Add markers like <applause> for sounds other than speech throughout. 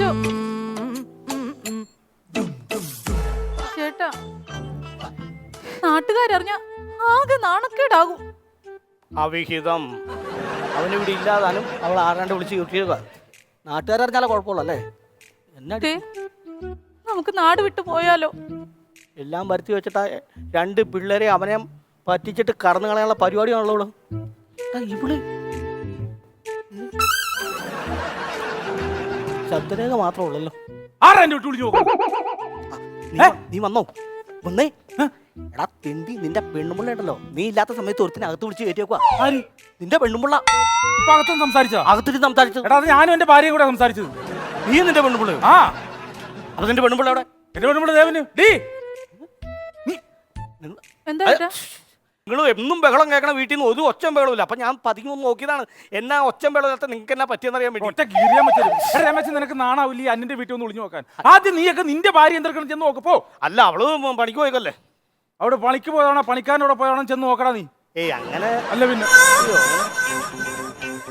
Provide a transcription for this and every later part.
ശോ. ചേട്ടാ നാട്ടുകാരറിഞ്ഞ ആകെ നാണക്കേടാകും. അവിഹിതം. അവനിവിടെ ഇല്ലാതാനും അവൾ ആരാണ്ട് വിളിച്ച് കിട്ടിയത്. നാട്ടുകാരറിഞ്ഞാലേ കുഴപ്പമുള്ളൂ അല്ലേ എന്നാ നമുക്ക് നാട് വിട്ടു പോയാലോ? എല്ലാം വരുത്തി വെച്ചിട്ടാ രണ്ട് പിള്ളേരെ അവനെ പറ്റിച്ചിട്ട് കടന്നു കളയാനുള്ള പരിപാടിയാണല്ലോ ഇവൾ ശബ്ദരേഖ മാത്രമേ ഉള്ളല്ലോ. ആരാ എന്റെ വിട്ടു വിളിച്ചു നീ നീ വന്നോ? വന്നേ. എടാ തിണ്ടി നിന്റെ പെണ്ണുമുള്ള ഉണ്ടല്ലോ. നീ ഇല്ലാത്ത സമയത്ത് ഒരുത്തിനെ അകത്ത് വിളിച്ച് കയറ്റി ആര്? നിന്റെ പെണ്ണുമുള്ള ഇപ്പൊ അകത്തും സംസാരിച്ചാ? അകത്തിട്ട് സംസാരിച്ചു? എടാ അത് ഞാനും എന്റെ ഭാര്യയും കൂടെ സംസാരിച്ചത്. നീ നിന്റെ പെണ്ണുമുള്ള ആ. അത് നിന്റെ പെണ്ണുമുള്ള എവിടെ? എന്റെ വീടുമ്പോൾ ദേവന്. ഡീ. എന്താ നിങ്ങൾ എന്നും ബഹളം കേൾക്കണം വീട്ടിൽ നിന്ന് ഒരു ഒച്ചം ബഹളമില്ല അപ്പൊ ഞാൻ പതിങ്ങി ഒന്ന് നോക്കിയതാണ്. എന്നാ ഒച്ചം ബഹളമില്ലാത്ത നിങ്ങൾക്ക് എന്നാ പറ്റിയെന്നറിയാൻ വേണ്ടി. ഒറ്റ ഗീരിയാൻ പറ്റില്ല. രമേശൻ നിനക്ക് നാണാവില്ല? അന്നിന്റെ വീട്ടിൽ ഒന്ന് ഒളിഞ്ഞു നോക്കാൻ. ആദ്യം നീയൊക്കെ നിന്റെ ഭാര്യ എന്തൊക്കെ ചെന്ന് നോക്കപ്പോ അല്ല അവൾ പണിക്ക് പോയിക്കല്ലേ? അവിടെ പണിക്ക് പോയതാണോ? പണിക്കാരനോടെ പോയതാണോ? ചെന്ന് നോക്കടാ നീ. ഏയ് അങ്ങനെ അല്ല പിന്നെ.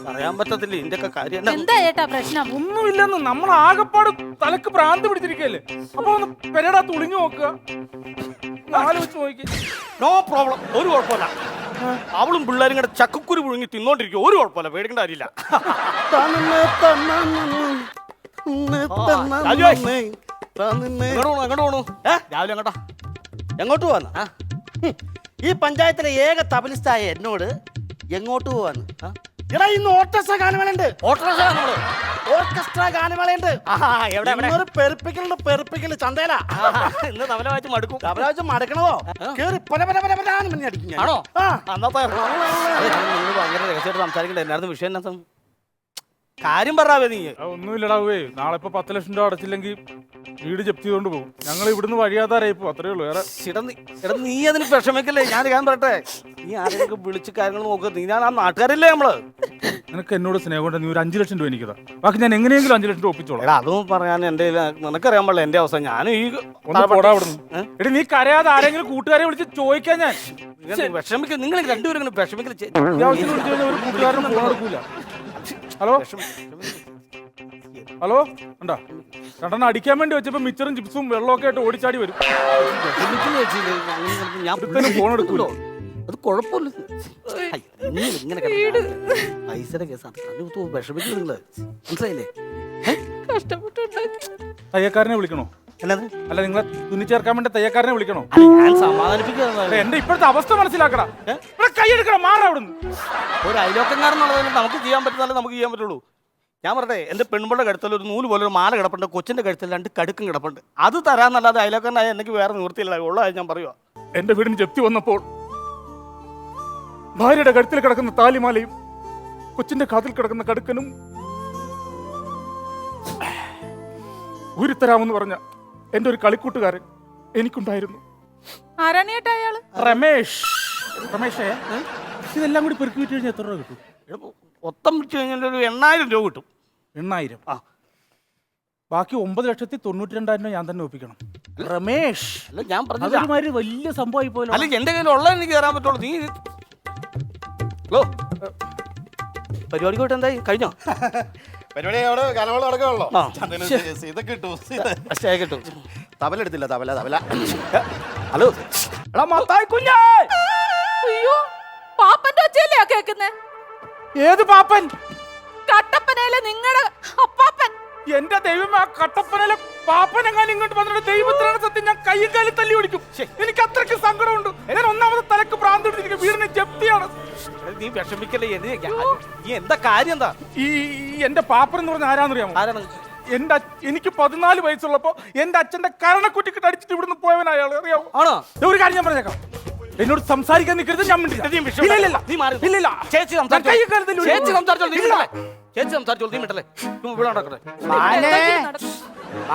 പറയാൻ പറ്റത്തില്ല. ഇതിന്റെ ഒക്കെ കാര്യം എന്താ ഏട്ടാ പ്രശ്നം? ഒന്നുമില്ലെന്ന്. നമ്മൾ ആകെപ്പാട് തലക്ക് പ്രാന്ത് പിടിച്ചിരിക്കല്ലേ? അപ്പൊ ഒന്ന് പെരടാ തുളിഞ്ഞു നോക്കുക. ആലോചിച്ച് നോക്കി നോ പ്രോബ്ലം ഒരു കുഴപ്പമില്ല. അവളും പിള്ളേരും കൂടെ ചക്കക്കുരു പുഴുങ്ങി തിന്നോണ്ടിരിക്കും ഒരു കുഴപ്പമില്ല. പേടിക്കേണ്ട കാര്യമില്ല. എങ്ങോട്ട് പോണു? എങ്ങോട്ട് പോണു? ഏ? രാവിലെ എങ്ങോട്ടാ? എങ്ങോട്ട് പോവാന്ന് ഈ പഞ്ചായത്തിലെ ഏക തബലിസ്റ്റായ എന്നോട് എങ്ങോട്ട് പോവാന്ന്? എടാ ഇന്ന് ഓർക്കസ്ട്ര ഗാനമേളയുണ്ട്. ഓട്ടോറിക്ഷ നമ്മൾ ഓർക്കസ്ട്ര ഗാനമേളയുണ്ട്. ആഹാ എവിടെ എവിടെ? ഇന്നൊരു പെരുപ്പിക്കലുണ്ട് പെരുപ്പിക്കൽ ചന്തേല. ആഹാ, ഇന്ന് തവല വായിച്ച് മടുക്കും. തബലാഴ്ച മടക്കണതോ? കേറി പല പല പല പല പറഞ്ഞ് അടിക്കും ആണോ? അന്നത്തെ ഭയങ്കര രഹസ്യമായിട്ട് സംസാരിക്കണ്ടേ? എന്നായിരുന്നു വിഷയം എന്നാ കാര്യം പറയാവേ നീ ആ, ഒന്നുമില്ലടാ വേ നാളെ ഇപ്പൊ പത്ത് ലക്ഷം രൂപ അടച്ചില്ലെങ്കിൽ വീട് ജപ്തി ചെയ്തോണ്ട് പോകും. ഞങ്ങൾ ഇവിടുന്ന് വഴിയാതാരായി ഇപ്പൊ? അത്രേ ഉള്ളൂ. വേറെ എടാ നീ- എടാ നീ അതിന് വിഷമിക്കല്ലേ? ഞാൻ ഞാൻ പറയട്ടെ. നീ ആരെയൊക്കെ വിളിച്ച് കാര്യങ്ങൾ നോക്കുക നീ ഞാൻ ആ നാട്ടുകാരല്ലേ നമ്മൾ? നിനക്ക് എന്നോട് സ്നേഹം കൊണ്ട് നീ ഒരു അഞ്ചു ലക്ഷം രൂപ എനിക്കതാ. ബാക്കി ഞാൻ എങ്ങനെയെങ്കിലും അഞ്ചു ലക്ഷം രൂപ ഒപ്പിച്ചോളാം. എടാ അതും പറയാൻ എന്റെ നിനക്കറിയാൻ പാടില്ല. എന്റെ അവസ്ഥ. ഞാൻ ഈ ഒന്ന് പോടാ അവിടുന്ന്. എടി നീ കരയാതെ ആരെങ്കിലും കൂട്ടുകാരെ വിളിച്ച് ചോദിക്കാൻ ഞാൻ വിഷമിക്കും നിങ്ങൾ രണ്ടുപേരും ഇങ്ങനെ വിഷമിക്കൽ ചെ- ഈ ആവശ്യത്തിന് വിളിച്ചു കഴിഞ്ഞാൽ ഒരു കൂട്ടുകാരനും ഫോൺ എടുക്കൂല. ഹലോ? ഹലോ? ഉണ്ടാ രണ്ടെണ്ണം അടിക്കാൻ വേണ്ടി വെച്ചപ്പോ മിച്ചറും ചിപ്സും വെള്ളമൊക്കെ ആയിട്ട് ഓടിച്ചാടി വരും. ഒരുത്തനും ഫോൺ എടുക്കൂലോ. അത് കുഴപ്പമില്ല. ഹൈ, നിങ്ങൾ ഇങ്ങനെ കിടന്ന് പൈസയുടെ കേസാണ് അത് വിഷമിക്കും നിങ്ങൾ. മനസ്സിലായില്ലേ? കഷ്ടപ്പെട്ടുണ്ടാക്കി തയ്യക്കാരനെ വിളിക്കണോ? അല്ല നിങ്ങളെ തുന്നി ചേർക്കാൻ വേണ്ടി തയ്യക്കാരനെ വിളിക്കണോ? അല്ല, ഞാൻ എന്റെ ഇപ്പോഴത്തെ അവസ്ഥ മനസ്സിലാക്കടാ. ഇവിടെ കൈയെടുക്കണം മാറാ അവിടുന്ന്. ഒരു അയലോക്കങ്കാരെന്നുള്ളത് നമുക്ക് ചെയ്യാൻ പറ്റുന്നാലേ നമുക്ക് ചെയ്യാൻ പറ്റുള്ളൂ. ഞാൻ പറഞ്ഞേ എന്റെ പെൺപിള്ള കഴുത്തിൽ ഒരു നൂൽ പോലെ ഒരു മാല കിടപ്പുണ്ട് കൊച്ചിന്റെ കഴുത്തിൽ രണ്ട് കടുക്കും കിടപ്പുണ്ട്. അത് തരാന്നല്ലാതെ അയലോക്കനായ എനിക്ക് വേറെ നിവൃത്തിയില്ല. ഉള്ളതായി ഞാൻ പറയുക എന്റെ വീടിന് ജപ്തി വന്നപ്പോൾ ഭാര്യയുടെ കഴുത്തിൽ കിടക്കുന്ന താലിമാലയും കൊച്ചിന്റെ കാതിൽ കിടക്കുന്ന കടുക്കനും ഊരിത്തരാമെന്ന് പറഞ്ഞ എന്റെ ഒരു കളിക്കൂട്ടുകാരൻ എനിക്കുണ്ടായിരുന്നു. ആരാണ് ചേട്ടാ അയാൾ? രമേഷ് രമേഷേ ഇതെല്ലാം കൂടി പെറുക്കി വിറ്റ് കഴിഞ്ഞാൽ എത്ര രൂപ കിട്ടും? മൊത്തം വെച്ച് കഴിഞ്ഞാൽ ഒരു എണ്ണായിരം രൂപ കിട്ടും. എണ്ണായിരം? ആ. ബാക്കി ഒമ്പത് ലക്ഷത്തി തൊണ്ണൂറ്റി രണ്ടായിരം രൂപ ഞാൻ തന്നെ ഒപ്പിക്കണം. രമേഷ് അല്ല ഞാൻ പറഞ്ഞില്ല അതൊരുമാതിരി വലിയ സംഭവമായി പോലും അല്ല എന്റെ കയ്യിൽ ഉള്ള എനിക്ക് തരാൻ പറ്റുള്ളൂ. നീ ഹലോ. പരിപാടിക്കോട്ടെ എന്തായി? കഴിഞ്ഞോ? <laughs> പരിപാടി അവിടെ ഗാനമേള നടക്കാണല്ലോ ആ. ഇതൊക്കെ കിട്ടു. അശ്ശായ കിട്ടും. തബല എടുത്തില്ല തബല തബല. ഹലോ. എടാ മത്തായി കുഞ്ഞേ. അയ്യോ പാപ്പന്റെ ഒച്ചയല്ലേ കേക്കുന്നേ ഏത് പാപ്പൻ? കട്ടപ്പനയിലെ നിങ്ങളുടെ അപ്പാപ്പൻ. എന്റെ ദൈവം ആ കട്ടപ്പനയിലെ പാപ്പനെങ്ങാനും ഇങ്ങോട്ട് വന്നിട്ട് ദൈവത്തിനാണ് സത്യം ഞാൻ കയ്യും കാലും തല്ലി ഓടിക്കും. എനിക്ക് അത്രയ്ക്ക് സങ്കടമുണ്ട്. ഞാൻ ഒന്നാമത് തലക്ക് ഭ്രാന്ത് പിടിച്ചിരിക്കും. വീടിന് ജപ്തിയാണ്. നീ വിഷമിക്കല്ലേ? നീ എന്താ കാര്യം എന്താ? ഈ എന്റെ പാപ്പൻ എന്ന് പറഞ്ഞ ആരാന്നറിയാമോ? ആരാണ് എന്റെ എനിക്ക് പതിനാല് വയസ്സുള്ളപ്പോ എന്റെ അച്ഛന്റെ കരണക്കുറ്റിക്കിട്ട് അടിച്ചിട്ട് ഇവിടുന്ന് പോയവൻ അയാൾ അറിയാമോ ആണോ? ഒരു കാര്യം ഞാൻ പറഞ്ഞേക്കാം. എന്നോട് സംസാരിക്കാൻ നിൽക്കരുത് ഞാൻ മിണ്ടില്ല. നീ വിഷയം ഇല്ല, ഇല്ല, ഇല്ല. നീ മാറി ഇല്ല, ഇല്ല. ചേച്ചി സംസാരിച്ചോ. ചേച്ചി ഓടിക്കും. ചേച്ചി സംസാരിച്ചോളൂ നീ മിണ്ടല്ലേ? ഇവിടെ നടക്കട്ടെ. എന്തെങ്കിലും നടക്കും.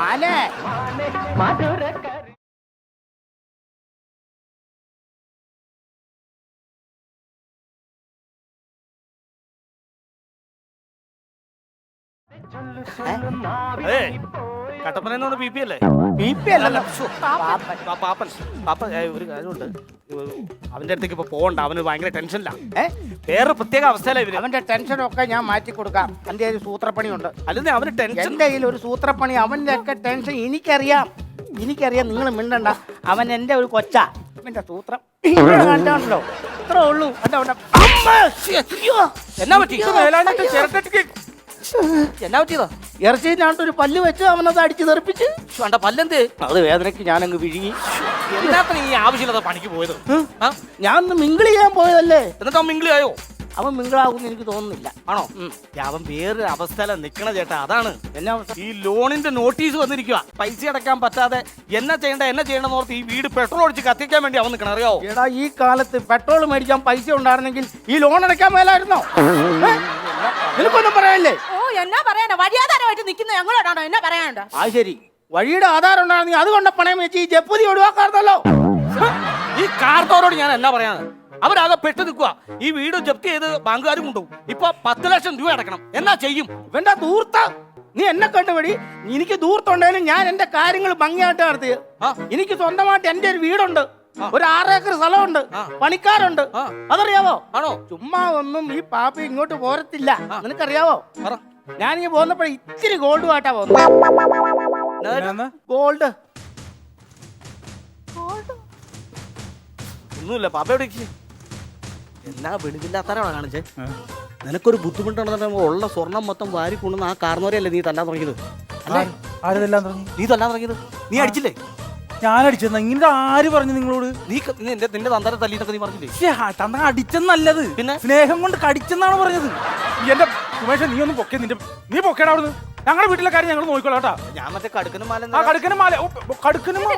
അതെ. കട്ടപ്പന പി പി അല്ലേ? ബി പി അല്ലല്ലോ പാപ്പൻ. പാ- പാപ്പൻ. ഏ, ഒരു കാര്യമുണ്ട്. അവന്റെ അടുത്തേക്ക് ഇപ്പൊ പോകണ്ട അവന് ഭയങ്കര ടെൻഷനില്ല ഏ? വേറെ പ്രത്യേക അവസ്ഥയില ഇവർ? അവന്റെ ടെൻഷനൊക്കെ ഞാൻ മാറ്റി കൊടുക്കാം. എന്റെ ഒരു സൂത്രപ്പണിയുണ്ട്. അല്ലെന്നേ അവന് ടെൻഷൻ എന്റെ കയ്യിൽ ഒരു സൂത്രപ്പണി അവന്റെ ഒക്കെ ടെൻഷൻ എനിക്കറിയാം. എനിക്കറിയാം നിങ്ങൾ മിണ്ടണ്ട. അവൻ എന്റെ ഒരു കൊച്ച. ഇവന്റെ സൂത്രം ഇത്രേ ഉള്ളൂ. കണ്ടോ, കണ്ടോ. അമ്മ! ശ്ശേ, അയ്യോ! എന്നാ പറ്റി? മേലാഞ്ഞിട്ട് ചിരട്ടക്ക് എന്നാ പറ്റിയതാ? ഇറച്ചിയിനകത്ത് ഒരു പല്ല് വെച്ച് അവനത് അടിച്ച് തെറിപ്പിച്ച്. വേണ്ട പല്ലെന്ത്? അത് വേദനയ്ക്ക് ഞാനങ്ങ് വിഴുങ്ങി. എന്നാത്തിന് ഈ ആവശ്യമില്ലാത്ത പണിക്ക് പോയത്? ആ? ഞാൻ മിങ്കിൾ ചെയ്യാൻ പോയതല്ലേ? എന്നിട്ട് അവൻ ആയോ? അവൻ മിങ്കിളാകുമെന്ന് എനിക്ക് തോന്നുന്നില്ല. ആണോ? ഏ, അവൻ വേറൊരു അവസ്ഥയില നിക്കണ ചേട്ടാ അതാണ്. എന്നാ അവസ്ഥ? ഈ ലോണിന്റെ നോട്ടീസ് വന്നിരിക്കുക പൈസ അടക്കാൻ പറ്റാതെ എന്നാ ചെയ്യണ്ട എന്നാ ചെയ്യണമെന്ന് ഓർത്ത് ഈ വീട് പെട്രോൾ ഒഴിച്ച് കത്തിക്കാൻ വേണ്ടി അവൻ നിൽക്കണം അറിയോ എടാ ഈ കാലത്ത് പെട്രോൾ മേടിക്കാൻ പൈസ ഉണ്ടായിരുന്നെങ്കിൽ ഈ ലോൺ അടയ്ക്കാൻ മേലായിരുന്നോ? ഏ? നിനക്കൊന്നും പറയല്ലേ ഓ എന്നാ പറയാനാ? വഴിയാധാരമായിട്ട് നിൽക്കുന്ന ഞങ്ങളോടാണോ? എന്നാ പറയാണ്ട ആ ശരി. വഴിയുടെ ആധാരം ഉണ്ടായിരുന്നെങ്കിൽ അതുകൊണ്ട് പണയം വെച്ച് ഈ ജപ്പുതി ഒഴിവാക്കാറുണ്ടല്ലോ. ഈ കാർത്തോരോട് ഞാൻ എന്നാ പറയാ അവരാകെ പെട്ടു നിൽക്കുക ഈ വീട് ജപ്തി ചെയ്ത് ബാങ്കുകാരും കൊണ്ടുപോകും. ഇപ്പൊ പത്ത് ലക്ഷം രൂപ അടക്കണം എന്നാ ചെയ്യും? വേണ്ട ദൂർത്ത നീ എന്നെ കണ്ടുപിടി. എനിക്ക് ദൂർത്തുണ്ടെങ്കിലും ഞാൻ എന്റെ കാര്യങ്ങൾ ഭംഗിയായിട്ട് നടത്തി എനിക്ക് സ്വന്തമായിട്ട് എന്റെ ഒരു വീടുണ്ട്. ഒരു ആറേക്കർ സ്ഥലമുണ്ട്. പണിക്കാരുണ്ട്. അതറിയാവോ? ആണോ? ചുമ്മാ ഒന്നും ഈ പാപ്പ ഇങ്ങോട്ട് പോരത്തില്ല. നിനക്കറിയാവോ? ഈ പോന്നപ്പോഴേ ഇത്തിരി ഗോൾഡുമായിട്ടാ പോകുന്നത് എന്നാ? ഗോൾഡ് ഒന്നുമില്ല പാപ്പ എവിടെ? എന്നാ വെളിവില്ലാത്തവരാണോ കാണിച്ചേ? നിനക്കൊരു ബുദ്ധിമുട്ടുണ്ടെന്ന് ഉള്ള സ്വർണം മൊത്തം വാരി കൊണ്ടുവന്ന് ആ കാർന്നോരെയല്ലേ നീ തല്ലാൻ തുടങ്ങിയത്? നീ തല്ലാൻ തുടങ്ങിയത്? നീ അടിച്ചില്ലേ? ഞാൻ അടിച്ചെന്ന ഇങ്ങനെ ആര് പറഞ്ഞു നിങ്ങളോട്? നീ നിന്റെ എന്റെ നിന്റെ തന്തര തല്ലിട്ടൊക്കെ നീ പറഞ്ഞില്ലേ? തന്ത അടിച്ചെന്നല്ലത്. പിന്നെ? സ്നേഹം കൊണ്ട് കടിച്ചെന്നാണ് പറഞ്ഞത്. എന്റെ സുമേഷ നീ ഒന്ന് പൊക്കെ. നിന്റെ നീ പൊക്കേടാ അവിടുന്ന്. ഞങ്ങളുടെ വീട്ടിലെ കാര്യം ഞങ്ങൾ നോക്കിക്കോളാം കേട്ടാ. ഞാൻ മറ്റേ കടുക്കുന്ന മാല ആ കടുക്കനും മാല ഓ, കടുക്കനും മാല.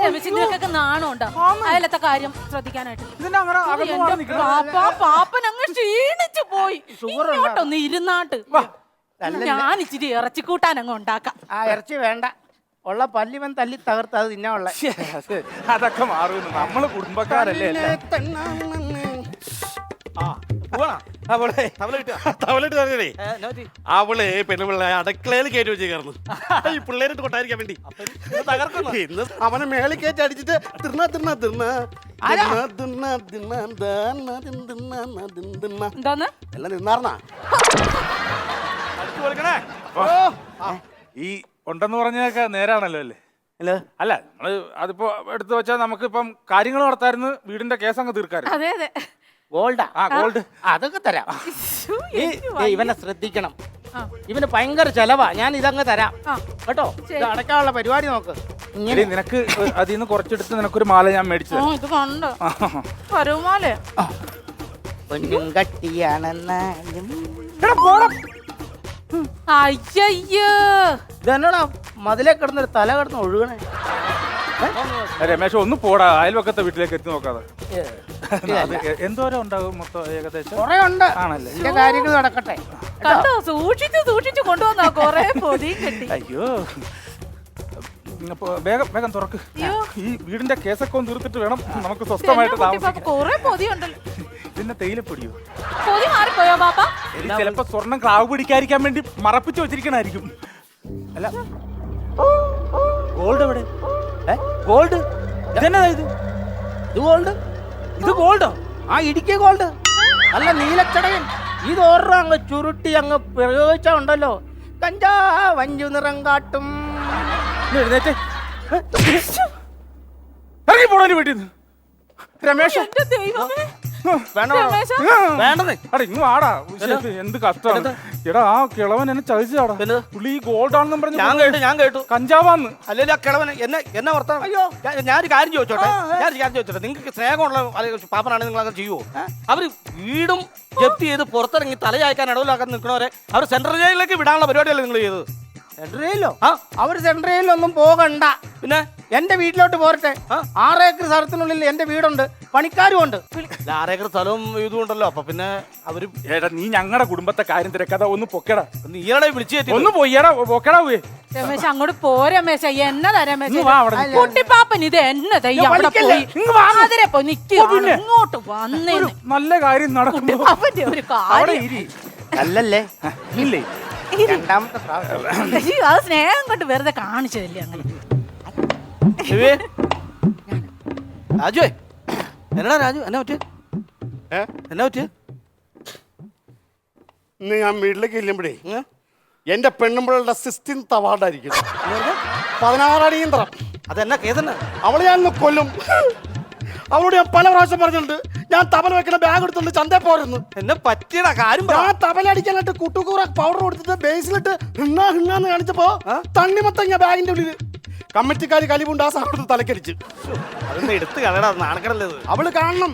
നാണമുണ്ടോ അയലത്തെ കാര്യം ശ്രദ്ധിക്കാനായിട്ട്. ഇതിന്റെ അങ്ങനെ അകന്ന് മാറി എന്റെ നിൽക്കണം. പാപ്പ പാപ്പൻ അങ്ങ് ക്ഷീണിച്ചു പോയി. ഷുഗർ ഇങ്ങോട്ടൊന്ന് ഇരുന്നാട്ട്. വാ. ഞാൻ ഇച്ചിരി ഇറച്ചിക്കൂട്ടാൻ അങ്ങ് ഉണ്ടാക്കാം. ആ ഇറച്ചി വേണ്ട. ഉള്ള പല്ലിവൻ തല്ലി തകർത്ത് അത് തിന്നാനുള്ള ശ്ശേ, അതൊക്കെ മാറുന്നു നമ്മൾ കുടുംബക്കാരല്ലേ എല്ലാം. ആ? അവളെ. പെണ്ണുപിള്ള അടുക്കളയിൽ കയറ്റി വെച്ചേക്കായിരുന്നു ഈ പിള്ളേരിട്ട് കൊട്ടായിരിക്കാൻ വേണ്ടി. ഇന്ന് അവനെ മേളിൽ കയറ്റി അടിച്ചിട്ട് തിന്ന തിന്ന തിന്ന. എല്ലാം നിന്നാർന്നാ ഈ ഉണ്ടെന്ന് പറഞ്ഞൊക്കെ നേരാണല്ലോ അല്ലേ? അല്ല. നമ്മൾ അതിപ്പോ എടുത്തു വെച്ചാൽ നമുക്കിപ്പം കാര്യങ്ങൾ നടത്തായിരുന്നു വീടിന്റെ കേസ് അങ്ങ് തീർക്കാറ് അതെ അതെ. ഗോൾഡാ. ആ ഗോൾഡ്. അതൊക്കെ തരാം. ദേ ഇവനെ ശ്രദ്ധിക്കണം. ഇവന് ഭയങ്കര ചെലവാ. ഞാൻ ഇതങ്ങ് തരാം. കേട്ടോ? അടക്കാനുള്ള ഇത് അടയ്ക്കാനുള്ള പരിപാടി നോക്ക്. ഇങ്ങനെ. നിനക്ക് അതിൽ നിന്ന് കുറച്ചെടുത്ത് നിനക്കൊരു മാല ഞാൻ മേടിച്ചു ഓ ഇത് കണ്ടോ. പരുമാലേ. പൊന്നും കട്ടിയാണെന്നാലും. അയ്യയ്യോ. ഇതെന്നോടാ? മതിലേ കിടന്നൊരു തല കിടന്ന് ഒഴുകണേ. രമേശ് ഒന്ന് പോടാ. അയൽവക്കത്തെ വീട്ടിലേക്ക് എത്തി നോക്കാതെ. എന്തോരം ഉണ്ടാകും മൊത്തം ഏകദേശം? കൊറേ ഉണ്ട്. ആണല്ലേ? എന്റെ കാര്യങ്ങൾ നടക്കട്ടെ. കണ്ടോ? സൂക്ഷിച്ചു സൂക്ഷിച്ചു കൊണ്ടുവന്നാ കൊറേ പൊതിയും കെട്ടി. അയ്യോ. വേഗം വേഗം തുറക്ക്. ഈ വീടിന്റെ കേസൊക്കെ ഒന്ന് തീർത്തിട്ട് വേണം. നമുക്ക് സ്വസ്ഥമായിട്ട് താമസിക്കാൻ പിന്നെ തേയിലപ്പൊടിയോ പൊതി മാറിപ്പോയോ പാപ്പ? ഇത് ചിലപ്പോ സ്വർണം ക്ലാവ് പിടിക്കാതിരിക്കാൻ വേണ്ടി മറപ്പിച്ചു വെച്ചിരിക്കണായിരിക്കും. അല്ല. ഗോൾഡ് എവിടെ? ഗോൾഡ് ഇതെന്നാ ഇത്? ഇത് ഗോൾഡ് ഇത് ഗോൾഡോ ആ ഇടുക്കിയ ഗോൾഡ് അല്ല നീലച്ചടയൻ ഇത് ഓർഡർ അങ്ങ് ചുരുട്ടി അങ്ങ് പ്രയോഗിച്ചാ ഉണ്ടല്ലോ കഞ്ചാ വഞ്ചു നിറം കാട്ടും. എഴുന്നേറ്റ്. ഇറങ്ങി പോണോ വീട്ടിൽ നിന്ന്? രമേശ്. എന്റെ വേണ്ട രമേശ വേണ്ടതേ അടാ ഇങ്ങ് വാടാ. എന്ത്? കഷ്ടമാണ്. എടാ ആ കിളവൻ എന്നെ ചതിച്ചാടാ എന്ത്? പുള്ളി ഈ ഗോൾഡ് ആണെന്നും പറഞ്ഞു ഞാൻ കേട്ടു ഞാൻ കേട്ടു. കഞ്ചാവാന്ന്. അല്ലെങ്കിൽ ആ കിളവൻ എന്നെ എന്നെ വർത്താനം അയ്യോ. ഞാനൊരു കാര്യം ചോദിച്ചോട്ടെ? ഞാനൊരു കാര്യം ചോദിച്ചോട്ടെ? നിങ്ങൾക്ക് സ്നേഹമുള്ള അല്ലെങ്കിൽ പാപ്പനാണെങ്കിൽ നിങ്ങൾ അങ്ങനെ ചെയ്യുമോ അവർ വീടും ജപ്തി ചെയ്ത് പുറത്തിറങ്ങി തലയാക്കാൻ ഇടവിലാക്കാൻ നിൽക്കണവരെ അവർ സെൻട്രൽ ജയിലിലേക്ക് വിടാനുള്ള പരിപാടിയല്ലേ നിങ്ങൾ ചെയ്തത്? സെൻട്രയിലോ ആ. അവർ സെൻട്രയിലൊന്നും പോകണ്ട. പിന്നെ? എന്റെ വീട്ടിലോട്ട് പോരട്ടെ. ആറ് ഏക്കർ സ്ഥലത്തിനുള്ളിൽ എന്റെ വീടുണ്ട് പണിക്കാരും ഉണ്ട് ആറ് ഏക്കർ സ്ഥലവും ഇതും ഉണ്ടല്ലോ. അപ്പൊ പിന്നെ അവർ എടാ നീ ഞങ്ങളുടെ കുടുംബത്തെ കാര്യം തിരക്കഥ ഒന്ന് പൊക്കടാ. നീളെ വിളിച്ചു കയറ്റി ഒന്ന് പോയിടാ പൊക്കടാ പോയി. രമേശ് അങ്ങോട്ട് പോരമേശ എന്നതാ രമേശ. കുട്ടിപ്പാപ്പൻ ഇത് എന്നതാ അവിടെ പോയി. ഇങ്ങ് വാ. അതിരെ പോയി നിൽക്കുക ഇങ്ങോട്ട് വന്നേ നല്ല കാര്യം നടക്കും അവന്റെ ഒരു കാര്യം. ഇരി. അല്ലല്ലേ? ഇല്ലേ? രണ്ടാമത്തെ പ്രാവശ്യം. അയ്യോ, അത് സ്നേഹം കൊണ്ട് വെറുതെ കാണിച്ചതല്ലേ അങ്ങനെ. ശിവേ രാജുവേ എന്നടാ രാജു? എന്നാ പറ്റിയ? ഏ? എന്നാ പറ്റിയ? ഇന്ന് ഞാൻ വീട്ടിലേക്ക് ചെല്ലുമ്പോഴേ എന്റെ പെണ്ണുമ്പോഴുള്ള സിക്സ്റ്റീൻത്ത് അവാർഡായിരിക്കും പതിനാറടിയന്തരം അതെന്നാ കേതന്നെ അവളെ ഞാൻ ഇന്ന് കൊല്ലും. അവളോട് ഞാൻ പല പ്രാവശ്യം പറഞ്ഞിട്ടുണ്ട്. ഞാൻ തബല വെക്കുന്ന ബാഗ് എടുത്തുണ്ട് ചന്തേ പോരുന്നു. എന്നെ പറ്റിയടാ കാര്യം പറ. ഞാൻ തബല അടിക്കാനായിട്ട് കുട്ടുകൂറ പൗഡർ കൊടുത്തിട്ട് ബേസിലിട്ട് ഹിണ്ണാ ഹിണ്ണാന്ന് കാണിച്ചപ്പോ തണ്ണിമത്തങ്ങ ബാഗിന്റെ ഉള്ളിൽ കമ്മിറ്റിക്കാര് കലിവുണ്ട് ആ സാധനത്തിൽ തലക്കടിച്ച്. അതൊന്ന് എടുത്ത് കളയടാ നാണക്കടല്ലേ ഇത്? അവൾ കാണണം.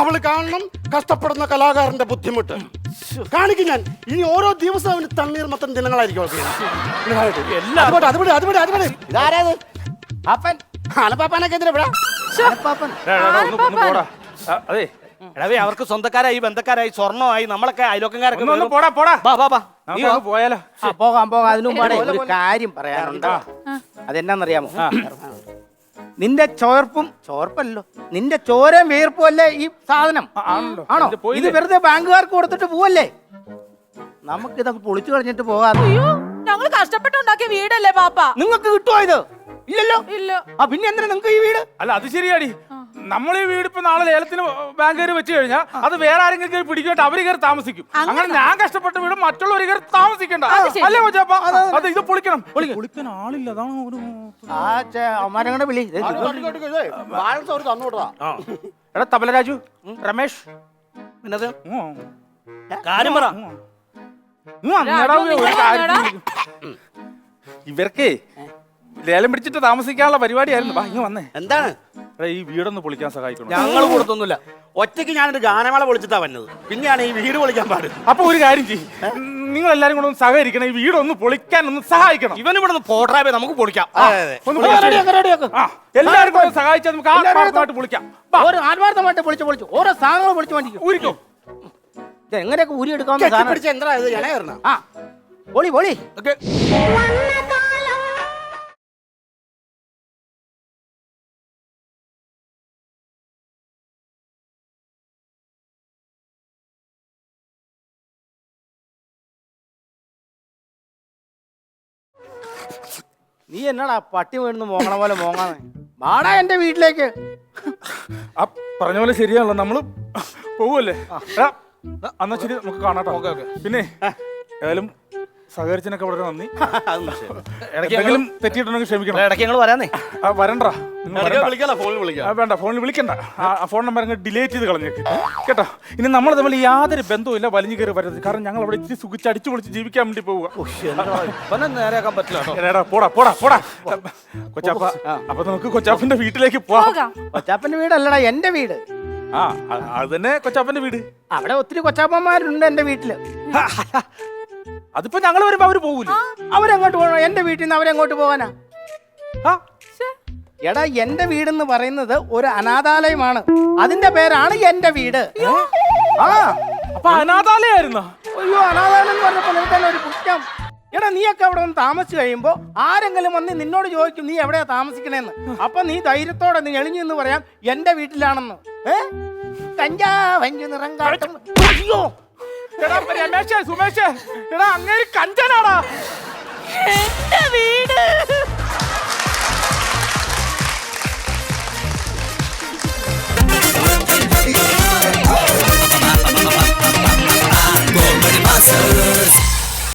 അവൾ കാണണം. കഷ്ടപ്പെടുന്ന കലാകാരന്റെ ബുദ്ധിമുട്ട്. കാണിക്കും ഞാൻ. ഇനി ഓരോ ദിവസവും അവന് തണ്ണീർ മൊത്തം ദിനങ്ങളായിരിക്കും അവൾക്ക് ഞാൻ. അതുപോട്ടെ, അതുപോട്ടെ, അതുപോട്ടെ, അതുപോട്ടെ. ഇതാരേത്? അപ്പൻ. അലപ്പാപ്പാനൊക്കെ എന്തിനാ ഇവിടെ? അതെ. എടവേ അവർക്ക് സ്വന്തക്കാരായി ബന്ധക്കാരായി സ്വർണമായി നമ്മളൊക്കെ ഒന്ന് പോടാ പോടാ. ബാ ബാ ബാ നീ. ഒന്ന് പോയാലോ. ആ, പോകാം പോകാം. അതിനു ഒരു കാര്യം പറയാനുണ്ട്. അതെന്നാന്നറിയാമോ? നിന്റെ ചോർപ്പും ചോർപ്പല്ലോ നിന്റെ ചോരയും വീർപ്പും അല്ലേ ഈ സാധനം? ആ, ആണല്ലോ. ആണോ? ഇത് പോയില്ലേ? ഇത് വെറുതെ ബാങ്കുകാർക്ക് കൊടുത്തിട്ട് പോവല്ലേ? നമുക്ക് ഇതൊക്കെ പൊളിച്ചു കളഞ്ഞിട്ട് പോകാം. അയ്യോ ഞങ്ങൾ കഷ്ടപ്പെട്ടുണ്ടാക്കിയ വീടല്ലേ പാപ്പ. നിങ്ങൾക്ക് കിട്ടുമോ ഇത്? ഇല്ലല്ലോ. ഇല്ല. ആ പിന്നെ എന്തിനാ നിങ്ങൾക്ക് ഈ വീട്? അല്ല അത് ശരിയാടി. നമ്മൾ ഈ വീട് ഇപ്പൊ നാളെ ലേലത്തിന് ബാങ്കുകാർ വെച്ച് കഴിഞ്ഞാൽ അത് വേറെ ആരെങ്കിലും കയറി പിടിക്കട്ടെ അവർ കയറി താമസിക്കും. അങ്ങനെ ഞാൻ കഷ്ടപ്പെട്ട വീട് മറ്റുള്ളവർ കയറി താമസിക്കണ്ട. അല്ലേ കൊച്ചാപ്പ അത് ഇത് പൊളിക്കണം. പൊളിക്കാൻ ആളില്ല. അതാണ് ഒരു ആ വിളി. അടുക്ക, അടുക്ക, ഇതേ, ബാലൻസ് അവർ തന്നോട്ടാ എടാ തബലരാജു രമേഷ് പിന്നത്? ഉം. കാര്യം പറ. ഇവർക്കേ ലേലം പിടിച്ചിട്ട് താമസിക്കാനുള്ള പരിപാടിയായിരുന്നു. വാ ഇങ്ങ് വന്നേ. എന്താണ്? എടാ ഈ വീടൊന്ന് പൊളിക്കാൻ സഹായിക്കണം? ഞങ്ങൾ കൊടുത്തൊന്നുമില്ല. ഒറ്റയ്ക്ക് ഞാനൊരു ഗാനമേള പൊളിച്ചിട്ടാ വന്നത്. പിന്നെയാണ് ഈ വീട് പൊളിക്കാൻ പാട്. അപ്പൊ ഒരു കാര്യം ചെയ്യും. നിങ്ങൾ എല്ലാരും കൂടെ ഒന്ന് സഹകരിക്കണം ഈ വീടൊന്ന് പൊളിക്കാൻ ഒന്ന് സഹായിക്കണം. ഇവൻ ഇവിടെ നിന്ന് പോട്രാബേ നമുക്ക് പൊളിക്കാം. ഒന്ന് പൊളിച്ച് ആ, എല്ലാവരും കൂടെ ഒന്ന് സഹായിച്ചാൽ നമുക്ക് ആത്മാർത്ഥമായിട്ട് പൊളിക്കാം. വാ, ഒരു ആത്മാർത്ഥമായിട്ട് പൊളിച്ച് പൊളിച്ചു. ഓരോ സാധനങ്ങൾ പൊളിച്ച് വേണ്ടിക്കും ഊരിക്കോ. എങ്ങനെയൊക്കെ ഊരി എടുക്കാവുന്ന സാധനം? പിടിച്ച എന്താ ഇത്? ഇണയറിന ആ. പൊളി പൊളി. നീ എന്നാടാ പട്ടി വീഴുന്നു മോങ്ങണ പോലെ മോങ്ങാന്ന്? വാടാ എന്റെ വീട്ടിലേക്ക്. ആ പറഞ്ഞ പോലെ ശരിയാണല്ലോ. നമ്മൾ പോവല്ലേ? എന്നാ ശരി നമുക്ക് കാണാട്ടോ പിന്നെ ഏതായാലും സഹകരിച്ചതിനൊക്കെ വളരെ നന്ദി. <laughs> എന്തെങ്കിലും തെറ്റിയിട്ടുണ്ടെങ്കിൽ ക്ഷമിക്കണം. ഇടയ്ക്ക് ഞങ്ങൾ വരാന്നേ. ആ വരണ്ട. നിങ്ങൾ വരണ്ട. ഫോണിൽ വിളിക്കാം. ആ, വേണ്ട ഫോണിൽ വിളിക്കണ്ട. ആ ആ ഫോൺ നമ്പർ അങ്ങ് ഡിലേറ്റ് ചെയ്ത് കളഞ്ഞേക്ക് കേട്ടോ? ഇനി നമ്മൾ തമ്മിൽ യാതൊരു ബന്ധവുമില്ല വലിഞ്ഞു കയറി വരരുത്. കാരണം ഞങ്ങൾ അവിടെ ഇച്ചിരി സുഖിച്ച് അടിച്ചു പൊളിച്ച് ജീവിക്കാൻ വേണ്ടി പോവുക. ഇവനെ നേരെയാക്കാൻ പറ്റില്ല കേട്ടോ. എടാ, പോടാ പോടാ പോടാ. കൊച്ചാപ്പ അപ്പൊ നമുക്ക് കൊച്ചാപ്പന്റെ വീട്ടിലേക്ക് പോവാം. പോകാം. കൊച്ചാപ്പന്റെ വീടല്ലടാ എന്റെ വീട്. ആ അ- അത് തന്നെ കൊച്ചാപ്പന്റെ വീട്. അവിടെ ഒത്തിരി കൊച്ചാപ്പന്മാരുണ്ട് എന്റെ വീട്ടിൽ. അതിപ്പോ ഞങ്ങൾ വരുമ്പോ അവർ പോകൂല? അവരെങ്ങോട്ട് പോകണോ? എന്റെ വീട്ടിൽ നിന്ന് അവരെങ്ങോട്ട് പോകാനാ? ആ. എടാ എന്റെ വീട് എന്ന് പറയുന്നത് ഒരു അനാഥാലയമാണ്. അതിന്റെ പേരാണ് എന്റെ വീട്. ആ. അപ്പൊ അനാഥാലയായിരുന്നോ? അയ്യോ അനാഥാലയം എന്ന് പറഞ്ഞപ്പോ ഒരു കുറ്റം? എടാ നീയൊക്കെ അവിടെ വന്ന് താമസിച്ചു കഴിയുമ്പോ ആരെങ്കിലും വന്ന് നിന്നോട് ചോദിക്കും നീ എവിടെയാ താമസിക്കണേന്ന്? അപ്പൊ നീ ധൈര്യത്തോടെ നീ എളിഞ്ഞു എന്ന് പറയാം എന്റെ വീട്ടിലാണെന്ന്. ഏ? കഞ്ചാ വഞ്ചു നിറം കാട്ടും. അയ്യോ. എടാ രമേശേ സുമേഷേ എടാ അങ്ങേര് കഞ്ചനാടാ എന്റെ വീട് Gold.